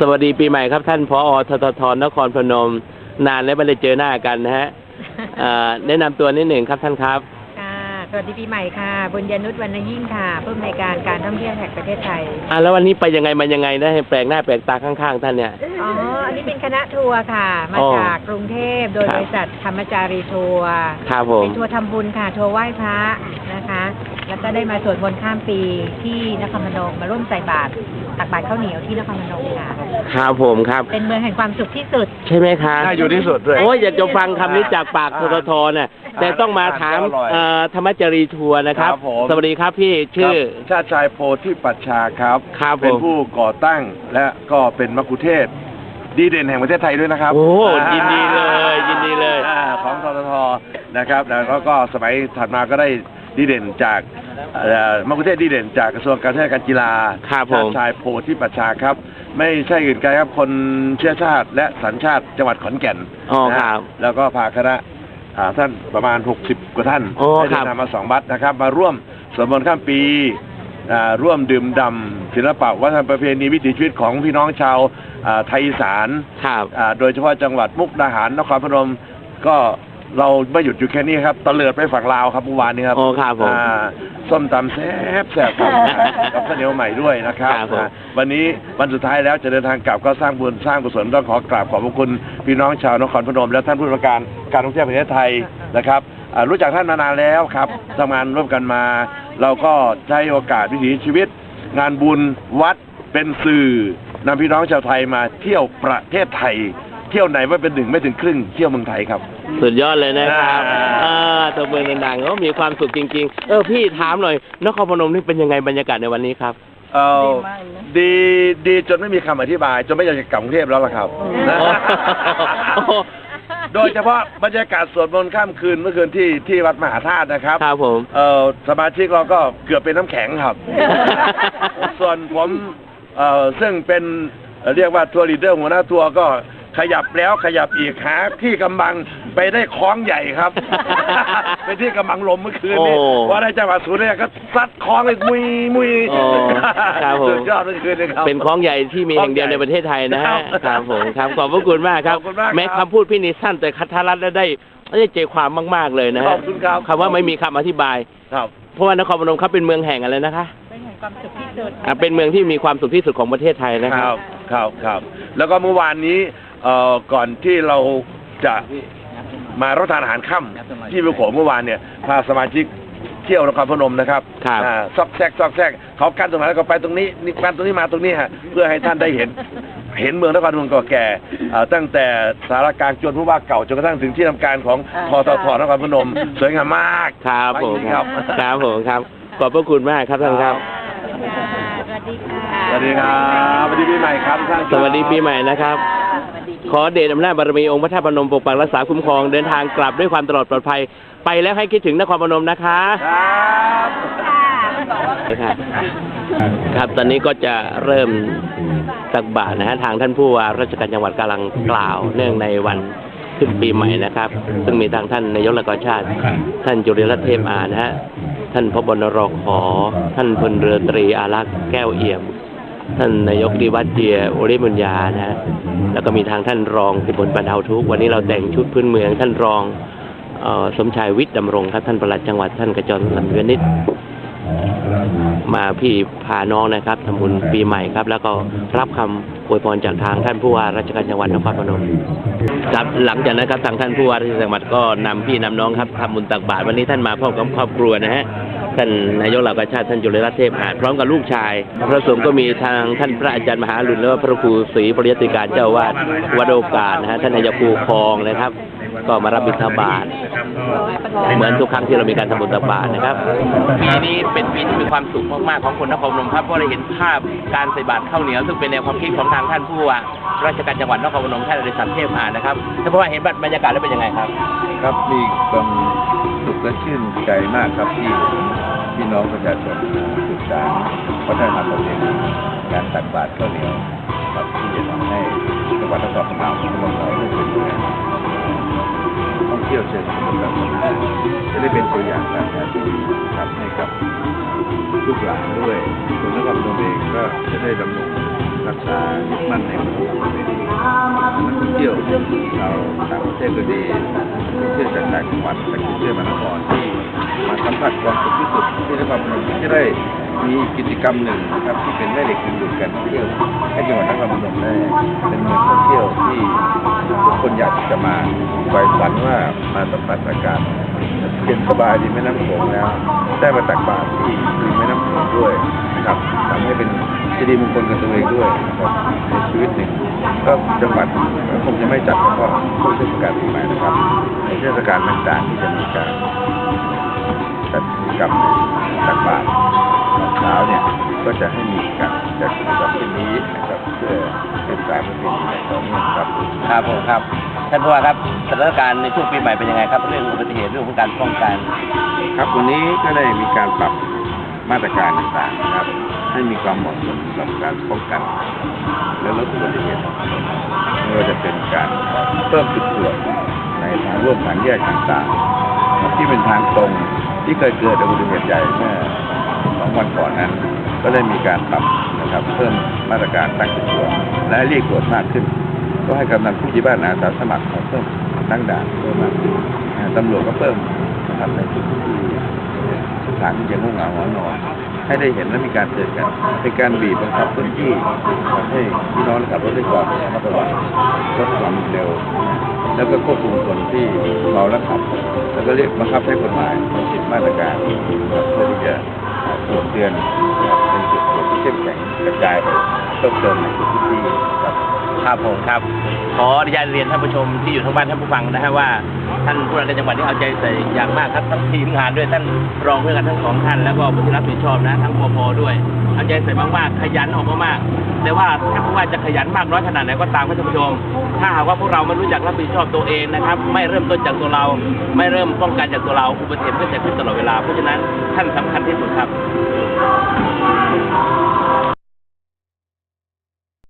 สวัสดีปีใหม่ครับท่านพอทททนครพนม นานแล้วไม่ได้เจอหน้ากันนะฮะเอ่อแนะนำตัวนิดหนึ่งครับท่านครับ ค่ะ สวัสดีปีใหม่ค่ะ บุญญานุชวรรณยิ่งค่ะ ผู้อำนวยการการท่องเที่ยวแห่งประเทศไทย อ่าแล้ววันนี้ไปยังไงมายังไงนะให้แปลกหน้าแปลกตาข้างๆ ท่านเนี่ย อ๋อ อันนี้เป็นคณะทัวร์ค่ะ มาอ๋อจากกรุงเทพโดยครับ บริษัทธรรมจารีทัวร์ ครับผม เป็นทัวร์ทำบุญค่ะ ทัวร์ไหว้พระนะคะแล้วก็ได้มาสวดมนต์ข้ามปีที่นครพนมมาร่วมใส่บาตรตักบาตรข้าวเหนียวที่นครพนมค่ะ ครับผมครับ เป็นเมืองแห่งความสุขที่สุด ใช่ไหมคะน่าอยู่ที่สุดด้วย โอ้ยอยากจะฟังคำนี้จากปากทททน่ะแต่ต้องมาถามอร่อยเอ่อธรรมจรีทัวร์นะครับ ครับผม สวัสดีครับพี่ชื่อ ครับชาติชายโพธิปัชชาครับ ครับผม เป็นผู้ก่อตั้งและก็เป็นมักคุเทศก์ดีเด่นแห่งประเทศไทยด้วยนะครับโอ้ายินดีเลยยินดีเลย อ่าของทททนะครับ แล้วก็ก็สมัยถัดมาก็ได้ ดีเด่นจากเอ่อมักคุเทศก์ดีเด่นจากกระทรวงการท่องเที่ยวการกีฬาครับผม ชาติชายโพธิปัชชาครับ ไม่ใช่อื่นไกลครับคนเชื้อชาติและสัญชาติจังหวัดขอนแก่นอ๋อนะครับ แล้วก็พาคณะอ่าท่านประมาณ 60 กว่าท่านโอ้ได้ครัเดิบ นทางมาสองบัสนะครับ มาร่วมสวดมนต์ข้ามปีอ่าร่วมดื่มด่ำศิลปะวัฒนธรรมประเพณีวิถีชีวิตของพี่น้องชาวอ่าไทยอีสาน ครับ อ่าโดยเฉพาะจังหวัดมุกดาหารนครพนมก็ เราไม่หยุดอยู่แค่นี้ครับตะเลิดไปฝั่งลาวครับเมื่อวานนี้ครับโอ้ครับผมอ่าส้มตำแซ่บแซ่บครับกับข้าวเหนียวใหม่ด้วยนะครับครับผม อ่าวันนี้วันสุดท้ายแล้วจะเดินทางกลับก็สร้างบุญสร้างกุศลต้องขอกราบขอบพระคุณพี่น้องชาวนครพนมและท่านผู้ว่าการการท่องเที่ยวแห่งประเทศไทยนะครับอ่ารู้จักท่านมานานแล้วครับทำงานร่วมกันมา เราก็ใช้โอกาสวิถีชีวิต งานบุญวัดเป็นสื่อนำพี่น้องชาวไทยมาเที่ยวประเทศไทย เที่ยวไหนไม่เป็นหนึ่งไม่ถึงครึ่งเที่ยวเมืองไทยครับ สุดยอดเลยนะครับอ่าอ่าตัวเมืองดังๆก็มีความสุขจริง ๆ เออพี่ถามหน่อยนครพนมนี่เป็นยังไงบรรยากาศในวันนี้ครับ เออดีดีจนไม่มีคำอธิบาย จนไม่อยากจะกลับกรุงเทพแล้วล่ะครับนะโอ้โหโดยเฉพาะบรรยากาศสวดมนต์ข้ามคืนเมื่อคืนที่ที่วัดมหาธาตุนะครับ ครับผม เออสมาชิกเราก็เกือบเป็นน้ำแข็งครับ ส่วนผมเอ่อซึ่งเป็นเอ่อเรียกว่าทัวร์ลีดเดอร์หัวหน้าทัวร์ก็ ขยับแล้วขยับอีกหาที่กำบังไปได้คล้องใหญ่ครับ ไปที่กำบังลมเมื่อคืนนี้โอ้ว่าได้จังหวัดสุรินทร์ก็ซัดคล้องเลยมุยมุยโอ้ครับผม สุดยอดเมื่อคืนนี้ครับ เป็นคลองใหญ่ที่มีแห่งเดียวในประเทศไทยนะฮะครับครับผมครับขอบพระคุณมากครับ ขอบคุณมากครับแม้คำพูดพี่นิสั้นแต่คัทรัตน์ได้ได้ใจความมาก ๆ เลยนะขฮะอบคุณครับ คำว่าไม่มีคำอธิบาย ครับ เพราะว่านครพนมเขาเป็นเมืองแห่งอะไรนะคะเป็นแห่งความสุขที่สุด อ่าเป็นเมืองที่มีความสุขที่สุดของประเทศไทยนะคครัรับ บ ครับ ครับ แล้วก็เมื่อวานนี้ เอ่อก่อนที่เราจะมารับประทานอาหารค่ำที่วิวโขงเมื่อวานเนี่ยพาสมาชิกเที่ยวนครพนมนะครับครับอ่าซอกแซกซอกแซกเขากันตรงไหนแล้วก็ไปตรงนี้นี่กันตรงนี้มาตรงนี้ฮะเพื่อให้ท่านได้เห็น เห็นเมืองนครพนมก่อแก่อ่าตั้งแต่สารกลางจนผู้ว่าเก่าจนกระทั่งถึงที่ทำการของทททนครพนม สวยงามมากครับผมไปครับครับ ครับผมครับ ขอบพระคุณมากครับท่านครับ สวัสดีค่ะ สวัสดีครับสวัสดีปีใหม่ครับทุกท่านครับสวัสดีปีใหม่นะครับ ขอเดชอำนาจบารมีองค์พระธาตุพนมปกปักรักษาคุ้มครองเดินทางกลับด้วยความตลอดปลอดภัย ไปแล้วให้คิดถึงนครพนมนะคะครับครับครับตอนนี้ก็จะเริ่มตักบาตรนะฮะทางท่านผู้ว่าราชการจังหวัดกำลังกล่าวเนื่องในวันขึ้นปีใหม่นะครับ ซึ่งมีทางท่านนายกรัฐมนตรีชาติ ท่านจุลินรัตน์เทพอานะฮะท่านพบนรขอท่านพลเรือตรีอารักษ์แก้วเอี่ยม ท่านนายกดีวัดเจียโอริมุญญานะฮะแล้วก็มีทางท่านรองสิบลบรรเทาทุกวันนี้เราแต่งชุดพื้นเมือง ท่านรองออสมชายวิทย์ดำรงครับท่านประหลัดจังหวัดท่านกระจรสันเวนิชมาพี่พาน้องนะครับทำบุญปีใหม่ครับ แล้วก็รับคำอวยพรจากทางท่านผู้ว่าราชการจังหวัดนครพนมครับหลังจากนั้นครับทางท่านผู้ว่าราชการจังหวัดก็นำพี่นำน้องครับทำบุญตักบาตรวันนี้ท่านมาพร้อมกับครอบครัวนะฮะ ท่านนายกเหล่ากาชาติท่านจุลรัตน์เทพหาดพร้อมกับลูกชาย พระสงฆ์ก็มีทางท่านพระอาจารย์มหาอรุณและพระครูศรีปริยติการเจ้าวาดวัดโอกาสนะฮะท่านนายกภูคลองนะครับ ก็มารับบิณฑบาตเหมือนทุกครั้งที่เรามีการทำบุญตักบาตรนะครับปีนี้เป็นปีที่มีความสุขมากๆของคนนครพนมครับเพราะเราเห็นภาพการใส่บาตรข้าวเหนียวซึ่งเป็นแนวความคิดของทางท่านผู้ว่าราชการจังหวัดนครพนมท่านอดิศักดิ์เทพอานะครับท่านผู้ว่าเห็นบรรยากาศแล้วเป็นยังไงครับ ครับมีความสุขและชื่นใจมากครับที่ พี่น้องประชาชนศึกษานวัฒนธรรมประเพณีการตักบาตรข้าวเหนียวครับที่จะทำให้จังหวัดนครพนมของเราได้เป็นเมืองท่องเที่ยวเชิงสนุกแบบนี้จะได้เป็นตัวอย่างการงานที่ดีครับให้กับลูกหลานด้วยคนนครพนมเองก็จะได้ดำรง รักษายึดมั่นในวันธรรมประเพณีนักท่องเที่ยวชาต่างประเทศก็ดีเที่ยวจากต่างจังหวัดนักท่องเที่ยวมหานครที่มาสัมผัสความสุขที่สุดที่นครพนมที่ได้มีกิจกรรมหนึ่งนะครับที่เป็นแม่เหล็กดึงดูดการท่องเที่ยวให้จังหวัดนครพนมได้เป็นเมืองท่องเที่ยวที่ทุกคนอยากจะมาไฟฝันว่ามาสัมผัสอากาศเย็นสบายดีแม่น้ำโขงแล้วได้มาตักบาตรที่ริมแม่น้ำโขงด้วย นะครับทำให้เป็นสิริมงคลกับตัวเองด้วยนะครับในชีวิตหนึ่งก็จังหวัดก็คงจะไม่จัดเฉพาะช่วงเทศกาลปีใหม่นะครับ ในเทศกาลต่างๆที่จะมีการจัดกิจกรรมตักบาตรตอนเช้าเนี่ยก็จะให้มีการจัดกิจกรรมเช่นนี้นะครับเพื่อเป็นสายปรเพณีอย่ต่อเนื่องครับครับผมครับท่านผู้ว่าครับสถานการณ์ในช่วงปีใหม่เป็นยังไงครับ เรื่องอุบัติเหตุเรื่องของการป้องกัน ครับวันนี้ก็ได้มีการปรับ มาตรการต่างๆนะครับ ให้มีความเหมาะสมสำหรับการป้องกัน และลดอุบัติเหตุไม่ว่าจะเป็นการเพิ่มจุดตรวจในทางร่วมทางแยกต่างๆ ที่เป็นทางตรงที่เคยเกิดอุบัติเหตุใหญ่เมื่อสองวันก่อนนั้น ก็ได้มีการปรับนะครับเพิ่มมาตรการตั้งจุดตรวจและเรียกตรวจมากขึ้น ก็ให้กำนันผู้ใหญ่บ้านอาสาสมัครมาเพิ่มตั้งด่านเพิ่มมากขึ้นตำรวจก็เพิ่มนะครับในจุดที่ สถานที่จะมุ่งเหงาหัวนอน ให้ได้เห็นและมีการเตือนกันเป็นการบีบบังคับพื้นที่ทำให้พี่น้องขับรถด้วยความระมัดระวังลดความเร็ว แล้วก็ควบคุมคนที่เมาแล้วขับ แล้วก็เรียกบังคับใช้กฎหมายติดมาตรการนะครับเพื่อที่จะตรวจเตือนเป็นจุดตรวจที่เข้มแข็งกระจายไปเพิ่มเติมในทุกที่ ครับผมครับ ขออนุญาตเรียนท่านผู้ชมที่อยู่ทางบ้านท่านผู้ฟังนะฮะว่าท่านผู้ว่าราชการจังหวัดที่เอาใจใส่อย่างมากครับทั้งทีมงานด้วยท่านรองผู้ว่าการทั้งสองท่านแล้วก็ผู้ที่รับผิดชอบนะทั้งปพด้วยเอาใจใส่มากๆขยันออกมามากแต่ว่าท่านผู้ว่าจะขยันมากน้อยขนาดไหนก็ตามท่านผู้ชม ถ้าหากว่าพวกเราไม่รู้จักรับผิดชอบตัวเองนะครับ ไม่เริ่มต้นจากตัวเรา ไม่เริ่มป้องกันจากตัวเราอุบัติเหตุก็จะขึ้นตลอดเวลาเพราะฉะนั้นท่านสำคัญที่สุดครับ